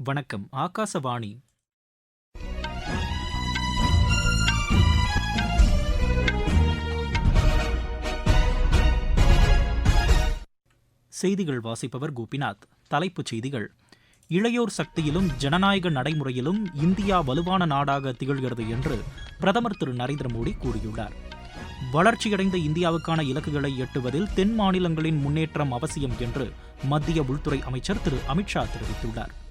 வணக்கம் ஆகாசவாணி. செய்திகள் வாசிப்பவர் கோபிநாத். தலைப்புச் செய்திகள். இளையோர் சக்தியிலும் ஜனநாயக நடைமுறையிலும் இந்தியா வலுவான நாடாக திகழ்கிறது என்று பிரதமர் திரு நரேந்திர மோடி கூறியுள்ளார். வளர்ச்சியடைந்த இந்தியாவுக்கான இலக்குகளை எட்டுவதில் தென் மாநிலங்களின் முன்னேற்றம் அவசியம் என்று மத்திய உள்துறை அமைச்சர் திரு அமித்ஷா தெரிவித்துள்ளார்.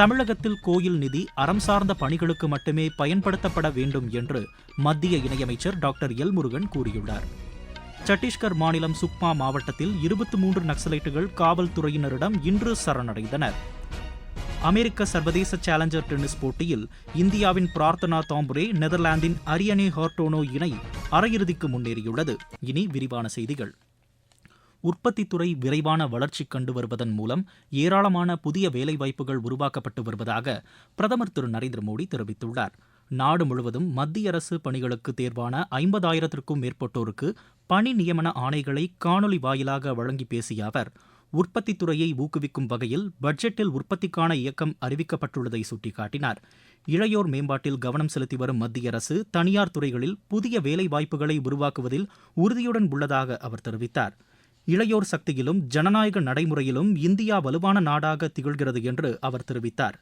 தமிழகத்தில் கோயில் நிதி அறம் சார்ந்த பணிகளுக்கு மட்டுமே பயன்படுத்தப்பட வேண்டும் என்று மத்திய இணையமைச்சர் டாக்டர் எல் முருகன் கூறியுள்ளார். சத்தீஸ்கர் மாநிலம் சுக்மா மாவட்டத்தில் இருபத்தி மூன்று நக்சலைட்டுகள் காவல்துறையினரிடம் இன்று சரணடைந்தனர். அமெரிக்க சர்வதேச சேலஞ்சர் டென்னிஸ் போட்டியில் இந்தியாவின் பிரார்த்தனா தாம்புரே நெதர்லாந்தின் அரியனே ஹார்டோனோ இணை அரையிறுதிக்கு முன்னேறியுள்ளது. இனி விரிவான செய்திகள். உற்பத்தித்துறை விரைவான வளர்ச்சி கண்டு வருவதன் மூலம் ஏராளமான புதிய வேலைவாய்ப்புகள் உருவாக்கப்பட்டு வருவதாக பிரதமர் திரு நரேந்திர மோடி தெரிவித்துள்ளார். நாடு முழுவதும் மத்திய அரசு பணிகளுக்கு தேர்வான ஐம்பதாயிரத்திற்கும் மேற்பட்டோருக்கு பணி நியமன ஆணைகளை காணொலி வாயிலாக வழங்கி பேசிய அவர் உற்பத்தி துறையை ஊக்குவிக்கும் வகையில் பட்ஜெட்டில் உற்பத்திக்கான இயக்கம் அறிவிக்கப்பட்டுள்ளதை சுட்டிக்காட்டினார். இளையோர் மேம்பாட்டில் கவனம் செலுத்தி வரும் மத்திய அரசு தனியார் துறைகளில் புதிய வேலைவாய்ப்புகளை உருவாக்குவதில் உறுதியுடன் உள்ளதாக அவர் தெரிவித்தார். இளையோர் சக்தியிலும் ஜனநாயக நடைமுறையிலும் இந்தியா வலுவான நாடாக திகழ்கிறது என்று அவர் தெரிவித்தார்.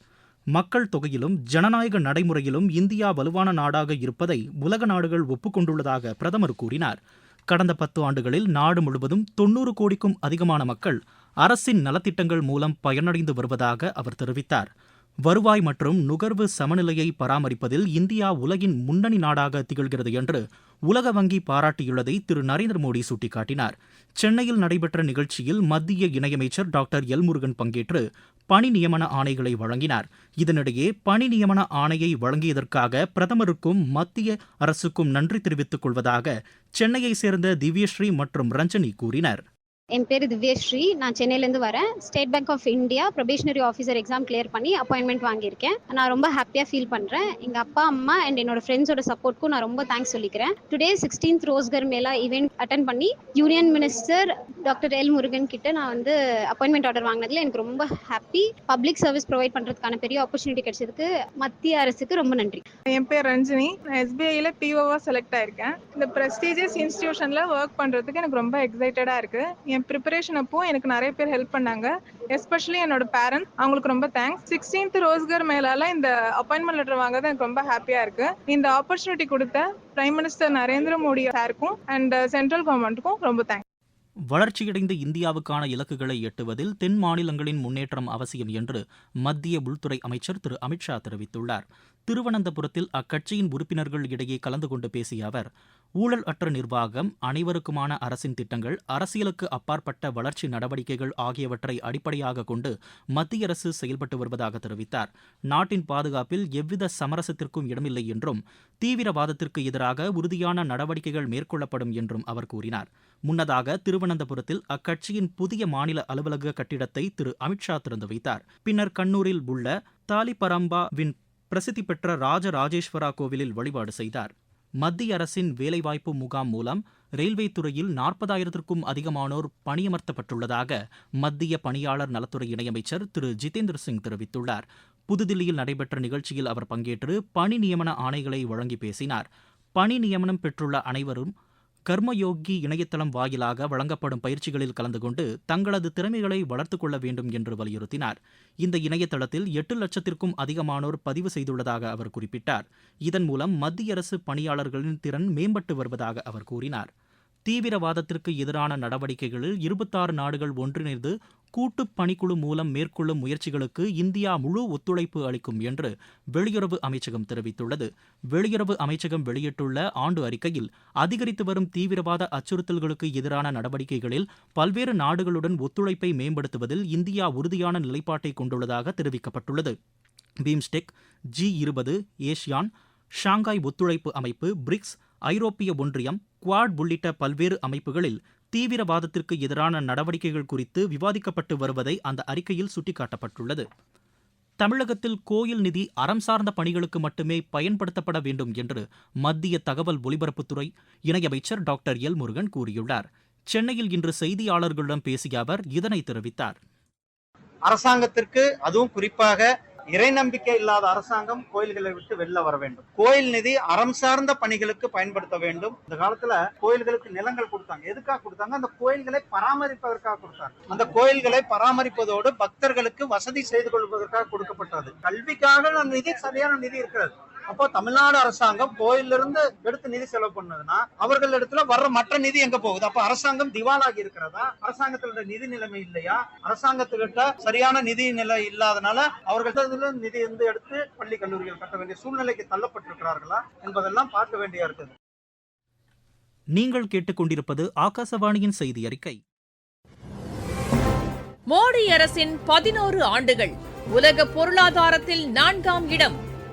மக்கள் தொகையிலும் ஜனநாயக நடைமுறையிலும் இந்தியா வலுவான நாடாக இருப்பதை உலக நாடுகள் ஒப்புக்கொண்டுள்ளதாக பிரதமர் கூறினார். கடந்த பத்து ஆண்டுகளில் நாடு முழுவதும் தொன்னூறு கோடிக்கும் அதிகமான மக்கள் அரசின் நலத்திட்டங்கள் மூலம் பயனடைந்து வருவதாக அவர் தெரிவித்தார். வருவாய் மற்றும் நுகர்வு சமநிலையை பராமரிப்பதில் இந்தியா உலகின் முன்னணி நாடாக திகழ்கிறது என்று உலக வங்கி பாராட்டியுள்ளதை திரு நரேந்திர மோடி சுட்டிக்காட்டினார். சென்னையில் நடைபெற்ற நிகழ்ச்சியில் மத்திய இணையமைச்சர் டாக்டர் எல் முருகன் பங்கேற்று பணி நியமன ஆணைகளை வழங்கினார். இதனிடையே பணி நியமன ஆணையை வழங்கியதற்காக பிரதமருக்கும் மத்திய அரசுக்கும் நன்றி தெரிவித்துக் கொள்வதாக சென்னையைச் சேர்ந்த திவ்யஸ்ரீ மற்றும் ரஞ்சனி கூறினர். என் பேர் திவ்யஸ்ரீ நான் சென்னையிலேருந்து வரேன். State Bank of India probationary officer exam clear பண்ணி அப்பாயின்மெண்ட் வாங்கியிருக்கேன். நான் ரொம்ப ஹாப்பியாக ஃபீல் பண்ணுறேன் எங்கள் அப்பா அம்மா அண்ட் என்னோட ஃப்ரெண்ட்ஸோட சப்போர்ட்க்கும் நான் ரொம்ப தேங்க்ஸ் சொல்லிக்கிறேன். Today sixteenth Rozgar Mela event attend பண்ணி union minister doctor L Murugan கிட்ட நான் வந்து அப்பாயின்மெண்ட் ஆர்டர் வாங்கினதுல எனக்கு ரொம்ப ஹாப்பி பப்ளிக் சர்வீஸ் ப்ரொவைட் பண்ணுறதுக்கான பெரிய ஆப்பர்ச்சுனிட்டி கிடைச்சதுக்கு மத்திய அரசுக்கு ரொம்ப நன்றி. என் பேர் ரஞ்சினி. நான் எஸ்பிஐயில் பிஓவாக செலக்ட் ஆயிருக்கேன். இந்த ப்ரெஸ்டீஜியஸ் இன்ஸ்டியூஷனில் ஒர்க் பண்ணுறதுக்கு எனக்கு ரொம்ப எக்ஸைட்டடாக இருக்குது என் ப்ரிப்பரேஷன் அப்போ எனக்கு நிறைய பேர் ஹெல்ப் பண்ணாங்க. எஸ்பெஷலி என்னோட பேரண்ட்ஸ் அவங்களுக்கு ரொம்ப தேங்க்ஸ் சிக்ஸ்டீன்த் ரோஸ்கர் மேலால இந்த அப்பாயின்மெண்ட் லெட்டர் வாங்குறது எனக்கு ரொம்ப ஹாப்பியா இருக்கு. இந்த ஆப்பர்ச்சுனிட்டி கொடுத்த பிரைம் மினிஸ்டர் நரேந்திர மோடி சாருக்கும் அண்ட் சென்ட்ரல் கவர்மெண்ட்டுக்கும் ரொம்ப தேங்க்ஸ் வளர்ச்சியடைந்த இந்தியாவுக்கான இலக்குகளை எட்டுவதில் தென் மாநிலங்களின் முன்னேற்றம் அவசியம் என்று மத்திய உள்துறை அமைச்சர் திரு. அமித்ஷா தெரிவித்துள்ளார். திருவனந்தபுரத்தில் அக்கட்சியின் உறுப்பினர்கள் இடையே கலந்து கொண்டு பேசிய அவர் ஊழல் அற்ற நிர்வாகம் அனைவருக்குமான அரசின் திட்டங்கள் அரசியலுக்கு அப்பாற்பட்ட வளர்ச்சி நடவடிக்கைகள் ஆகியவற்றை அடிப்படையாக கொண்டு மத்திய அரசு செயல்பட்டு வருவதாக தெரிவித்தார். நாட்டின் பாதுகாப்பில் எவ்வித சமரசத்திற்கும் இடமில்லை என்றும் தீவிரவாதத்திற்கு எதிராக உறுதியான நடவடிக்கைகள் மேற்கொள்ளப்படும் என்றும் அவர் கூறினார். முன்னதாக திருவனந்தபுரத்தில் அக்கட்சியின் புதிய மாநில அலுவலக கட்டிடத்தை திரு. அமித்ஷா திறந்து வைத்தார். பின்னர் கண்ணூரில் உள்ள தாலிபரம்பாவின் பிரசித்தி பெற்ற ராஜராஜேஸ்வரா கோவிலில் வழிபாடு செய்தார். மத்திய அரசின் வேலைவாய்ப்பு முகாம் மூலம் ரயில்வே துறையில் நாற்பதாயிரத்திற்கும் அதிகமானோர் பணியமர்த்தப்பட்டுள்ளதாக மத்திய பணியாளர் நலத்துறை இணையமைச்சர் திரு. ஜிதேந்திர சிங் தெரிவித்துள்ளார். புதுதில்லியில் நடைபெற்ற நிகழ்ச்சியில் அவர் பங்கேற்று பணி நியமன ஆணைகளை வழங்கி பேசினார். பணி நியமனம் பெற்றுள்ள அனைவரும் கர்மயோகி இணையதளம் வாயிலாக வழங்கப்படும் பயிற்சிகளில் கலந்து கொண்டு தங்களது திறமைகளை வளர்த்துக் கொள்ள வேண்டும் என்று வலியுறுத்தினார். இந்த இணையதளத்தில் எட்டு லட்சத்திற்கும் அதிகமானோர் பதிவு செய்துள்ளதாக அவர் குறிப்பிட்டார். இதன் மூலம் மத்திய அரசு பணியாளர்களின் திறன் மேம்பட்டு வருவதாக அவர் கூறினார். தீவிரவாதத்திற்கு எதிரான நடவடிக்கைகளில் இருபத்தாறு நாடுகள் ஒன்றிணைந்து கூட்டு பணிக்குழு மூலம் மேற்கொள்ளும் முயற்சிகளுக்கு இந்தியா முழு ஒத்துழைப்பு அளிக்கும் என்று வெளியுறவு அமைச்சகம் தெரிவித்துள்ளது. வெளியுறவு அமைச்சகம் வெளியிட்டுள்ள ஆண்டு அறிக்கையில் அதிகரித்து வரும் தீவிரவாத அச்சுறுத்தல்களுக்கு எதிரான நடவடிக்கைகளில் பல்வேறு நாடுகளுடன் ஒத்துழைப்பை மேம்படுத்துவதில் இந்தியா உறுதியான நிலைப்பாட்டை கொண்டுள்ளதாக தெரிவிக்கப்பட்டுள்ளது. பீம்ஸ்டெக் ஜி இருபது ஏஷியான் ஷாங்காய் ஒத்துழைப்பு அமைப்பு பிரிக்ஸ் ஐரோப்பிய ஒன்றியம் குவாட் உள்ளிட்ட பல்வேறு அமைப்புகளில் தீவிரவாதத்திற்கு எதிரான நடவடிக்கைகள் குறித்து விவாதிக்கப்பட்டு வருவதை அந்த அறிக்கையில் சுட்டிக்காட்டப்பட்டுள்ளது. தமிழகத்தில் கோயில் நிதி அறம் சார்ந்த பணிகளுக்கு மட்டுமே பயன்படுத்தப்பட வேண்டும் என்று மத்திய தகவல் ஒலிபரப்புத்துறை இணையமைச்சர் டாக்டர் எல் முருகன் கூறியுள்ளார். சென்னையில் இன்று செய்தியாளர்களிடம் பேசிய அவர் இதனை தெரிவித்தார். அரசாங்கத்திற்கு அதுவும் குறிப்பாக இறை நம்பிக்கை இல்லாத அரசாங்கம் கோயில்களை விட்டு வெளில வர வேண்டும். கோயில் நிதி அறம் சார்ந்த பணிகளுக்கு பயன்படுத்த வேண்டும். இந்த காலத்துல கோயில்களுக்கு நிலங்கள் கொடுத்தாங்க. எதுக்காக கொடுத்தாங்க? அந்த கோயில்களை பராமரிப்பதற்காக கொடுத்தாங்க. அந்த கோயில்களை பராமரிப்பதோடு பக்தர்களுக்கு வசதி செய்து கொள்வதற்காக கொடுக்கப்பட்டது. கல்விக்காக நிதி சரியான நிதி இருக்கிறது. அப்போ தமிழ்நாடு அரசாங்கம் கோயிலிருந்து எடுத்து நிதி செலவு பண்ணதுன்னா அவர்கள் இடத்துல வர்ற மற்ற நிதி எங்க போகுது? அப்ப அரசாங்கம் திவாலாகி இருக்கிறதா? அரசாங்கத்தில நிதி நிலைமை இல்லையா? அரசாங்கத்துக்கிட்ட சரியான நிதி நிலை இல்லாதனால அவர்கள் நிதி வந்து எடுத்து பள்ளி கல்லூரிகள் கட்ட வேண்டிய சூழ்நிலைக்கு தள்ளப்பட்டிருக்கிறார்களா என்பதெல்லாம் பார்க்க வேண்டியா இருக்குது. நீங்கள் கேட்டுக்கொண்டிருப்பது ஆகாசவாணியின் செய்தி அறிக்கை. மோடி அரசின் பதினோரு ஆண்டுகள் உலக பொருளாதாரத்தில் நான்காம் இடம்.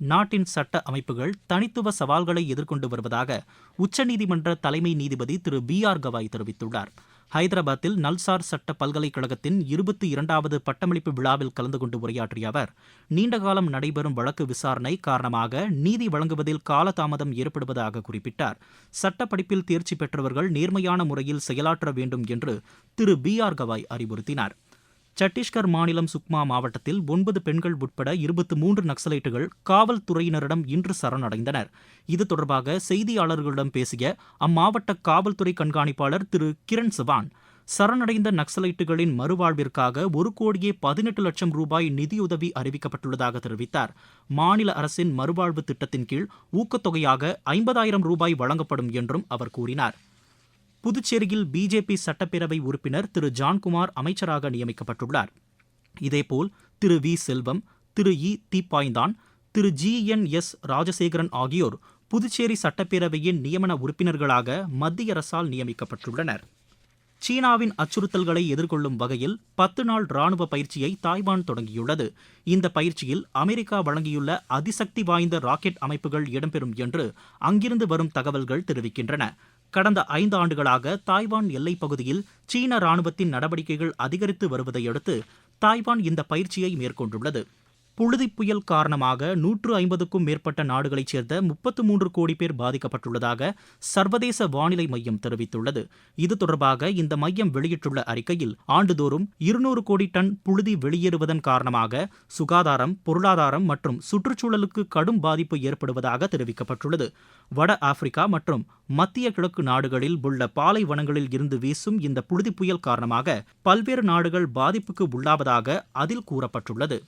நாட்டின் சட்ட அமைப்புகள் தனித்துவ சவால்களை எதிர்கொண்டு வருவதாக உச்சநீதிமன்ற தலைமை நீதிபதி திரு பி ஆர் கவாய் தெரிவித்துள்ளார். ஹைதராபாத்தில் நல்சார் சட்ட பல்கலைக்கழகத்தின் இருபத்தி இரண்டாவது பட்டமளிப்பு விழாவில் கலந்து கொண்டு உரையாற்றிய அவர் நீண்டகாலம் நடைபெறும் வழக்கு விசாரணை காரணமாக நீதி வழங்குவதில் காலதாமதம் ஏற்படுவதாக குறிப்பிட்டார். சட்ட படிப்பில் தேர்ச்சி பெற்றவர்கள் நேர்மையான முறையில் செயலாற்ற வேண்டும் என்று திரு பி ஆர் கவாய் அறிவுறுத்தினார். சத்தீஸ்கர் மாநிலம் சுக்மா மாவட்டத்தில் ஒன்பது பெண்கள் உட்பட இருபத்தி மூன்று நக்சலைட்டுகள் காவல்துறையினரிடம் இன்று சரணடைந்தனர். இது தொடர்பாக செய்தியாளர்களிடம் பேசிய அம்மாவட்ட காவல்துறை கண்காணிப்பாளர் திரு. கிரண் சிவான் சரணடைந்த நக்சலைட்டுகளின் மறுவாழ்விற்காக ஒரு கோடியே பதினெட்டு லட்சம் ரூபாய் நிதியுதவி அறிவிக்கப்பட்டுள்ளதாக தெரிவித்தார். மாநில அரசின் மறுவாழ்வு திட்டத்தின் கீழ் ஊக்கத்தொகையாக ஐம்பதாயிரம் ரூபாய் வழங்கப்படும் என்றும் அவர் கூறினார். புதுச்சேரியில் பிஜேபி சட்டப்பேரவை உறுப்பினர் திரு. ஜான்குமார் அமைச்சராக நியமிக்கப்பட்டுள்ளார். இதேபோல் Thiru. V. Selvam Thiru. E. Theeppainthan Thiru. G. N. S. Rajasekaran ஆகியோர் புதுச்சேரி சட்டப்பேரவையின் நியமன உறுப்பினர்களாக மத்திய அரசால் நியமிக்கப்பட்டுள்ளனர். சீனாவின் அச்சுறுத்தல்களை எதிர்கொள்ளும் வகையில் பத்து நாள் ராணுவ பயிற்சியை தாய்வான் தொடங்கியுள்ளது. இந்த பயிற்சியில் அமெரிக்கா வழங்கியுள்ள அதிசக்தி வாய்ந்த ராக்கெட் அமைப்புகள் இடம்பெறும் என்று அங்கிருந்து வரும் தகவல்கள் தெரிவிக்கின்றன. கடந்த ஐந்து ஆண்டுகளாக தாய்வான் எல்லைப் பகுதியில் சீன ராணுவத்தின் நடவடிக்கைகள் அதிகரித்து வருவதையடுத்து தாய்வான் இந்த பயிற்சியை மேற்கொண்டுள்ளது. புழுதி புயல் காரணமாக நூற்று ஐம்பதுக்கும் மேற்பட்ட நாடுகளைச் சேர்ந்த முப்பத்து மூன்று கோடி பேர் பாதிக்கப்பட்டுள்ளதாக சர்வதேச வானிலை மையம் தெரிவித்துள்ளது. இது தொடர்பாக இந்த மையம் வெளியிட்டுள்ள அறிக்கையில் ஆண்டுதோறும் இருநூறு கோடி டன் புழுதி வெளியேறுவதன் காரணமாக சுகாதாரம் பொருளாதாரம் மற்றும் சுற்றுச்சூழலுக்கு கடும் பாதிப்பு ஏற்படுவதாக தெரிவிக்கப்பட்டுள்ளது. வட ஆப்பிரிக்கா மற்றும் மத்திய கிழக்கு நாடுகளில் உள்ள பாலைவனங்களில் இருந்து வீசும் இந்த புழுதி புயல் காரணமாக பல்வேறு நாடுகள் பாதிப்புக்கு உள்ளாவதாக அதில் கூறப்பட்டுள்ளது.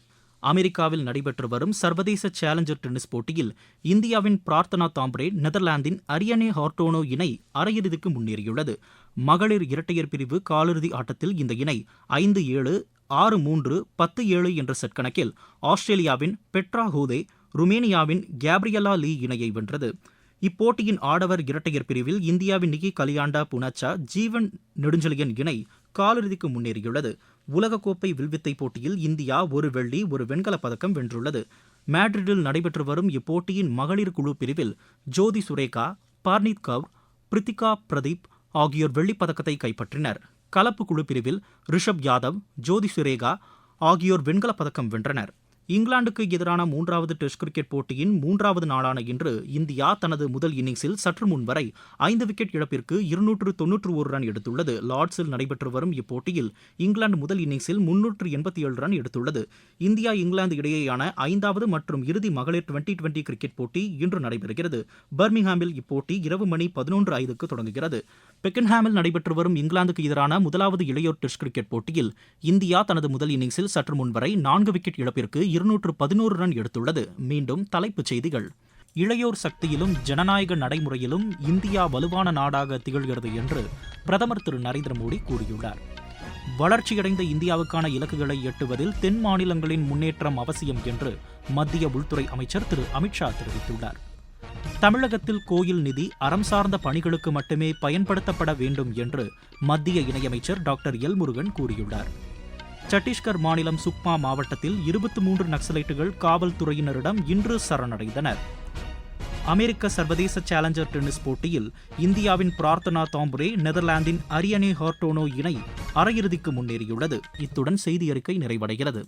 அமெரிக்காவில் நடைபெற்று வரும் சர்வதேச சேலஞ்சர் டென்னிஸ் போட்டியில் இந்தியாவின் பிரார்த்தனா தாம்பரே நெதர்லாந்தின் அரியனே ஹார்டோனோ இணை அரையிறுதிக்கு முன்னேறியுள்ளது. மகளிர் இரட்டையர் பிரிவு காலிறுதி ஆட்டத்தில் இந்த இணை ஐந்து ஏழு ஆறு மூன்று பத்து ஏழு என்ற செட் கணக்கில் ஆஸ்திரேலியாவின் பெட்ரா ஹூதே ருமேனியாவின் கேப்ரியலா லீ இணையை வென்றது. இப்போட்டியின் ஆடவர் இரட்டையர் பிரிவில் இந்தியாவின் நிகி கலியாண்டா புனச்சா ஜீவன் நெடுஞ்செழியன் இணை காலிறுதிக்கு முன்னேறியுள்ளது. உலகக்கோப்பை வில்வித்தை போட்டியில் இந்தியா ஒரு வெள்ளி ஒரு வெண்கலப் பதக்கம் வென்றுள்ளது. மேட்ரிடில் நடைபெற்று வரும் இப்போட்டியின் மகளிர் குழு பிரிவில் ஜோதி சுரேகா பார்னித் கவுர் பிரித்திகா பிரதீப் ஆகியோர் வெள்ளிப் பதக்கத்தை கைப்பற்றினர். கலப்பு குழு பிரிவில் ரிஷப் யாதவ் ஜோதி சுரேகா ஆகியோர் வெண்கலப் பதக்கம் வென்றனர். இங்கிலாந்துக்கு எதிரான மூன்றாவது டெஸ்ட் கிரிக்கெட் போட்டியின் மூன்றாவது நாளான இன்று இந்தியா தனது முதல் இன்னிங்ஸில் சற்று முன் வரை ஐந்து விக்கெட் இழப்பிற்கு இருநூற்று தொன்னூற்று ஒரு ரன் எடுத்துள்ளது. லார்ட்ஸில் நடைபெற்று வரும் இப்போட்டியில் இங்கிலாந்து முதல் இன்னிங்ஸில் முன்னூற்று எண்பத்தி ஏழு ரன் எடுத்துள்ளது. இந்தியா இங்கிலாந்து இடையேயான ஐந்தாவது மற்றும் இறுதி மகளிர் டுவெண்டி டுவெண்டி கிரிக்கெட் போட்டி இன்று நடைபெறுகிறது. பர்மிங்ஹாமில் இப்போட்டி இரவு மணி பதினொன்று ஐந்துக்கு தொடங்குகிறது. பெக்கன்ஹாமில் நடைபெற்று வரும் இங்கிலாந்துக்கு எதிரான முதலாவது இளையோர் டெஸ்ட் கிரிக்கெட் போட்டியில் இந்தியா தனது முதல் இன்னிங்ஸில் சற்று முன் வரை நான்கு விக்கெட் இழப்பிற்கு இருநூற்று பதினோரு ரன் எடுத்துள்ளது. மீண்டும் தலைப்புச் செய்திகள். இளையோர் சக்தியிலும் ஜனநாயக நடைமுறையிலும் இந்தியா வலுவான நாடாக திகழ்கிறது என்று பிரதமர் திரு நரேந்திர மோடி கூறியுள்ளார். வளர்ச்சியடைந்த இந்தியாவுக்கான இலக்குகளை எட்டுவதில் தென் மாநிலங்களின் முன்னேற்றம் அவசியம் என்று மத்திய உள்துறை அமைச்சர் திரு அமித்ஷா தெரிவித்துள்ளார். தமிழகத்தில் கோயில் நிதி அறம் சார்ந்த பணிகளுக்கு மட்டுமே பயன்படுத்தப்பட வேண்டும் என்று மத்திய இணையமைச்சர் டாக்டர் எல் முருகன் கூறியுள்ளார். சத்தீஸ்கர் மாநிலம் சுக்மா மாவட்டத்தில் இருபத்தி மூன்று நக்சலைட்டுகள் காவல்துறையினரிடம் இன்று சரணடைந்தனர். அமெரிக்க சர்வதேச சேலஞ்சர் டென்னிஸ் போட்டியில் இந்தியாவின் பிரார்த்தனா தாம்புரே நெதர்லாந்தின் அரியனே ஹார்டோனோ இணை அரையிறுதிக்கு முன்னேறியுள்ளது. இத்துடன் செய்தி அறிக்கை நிறைவடைகிறது.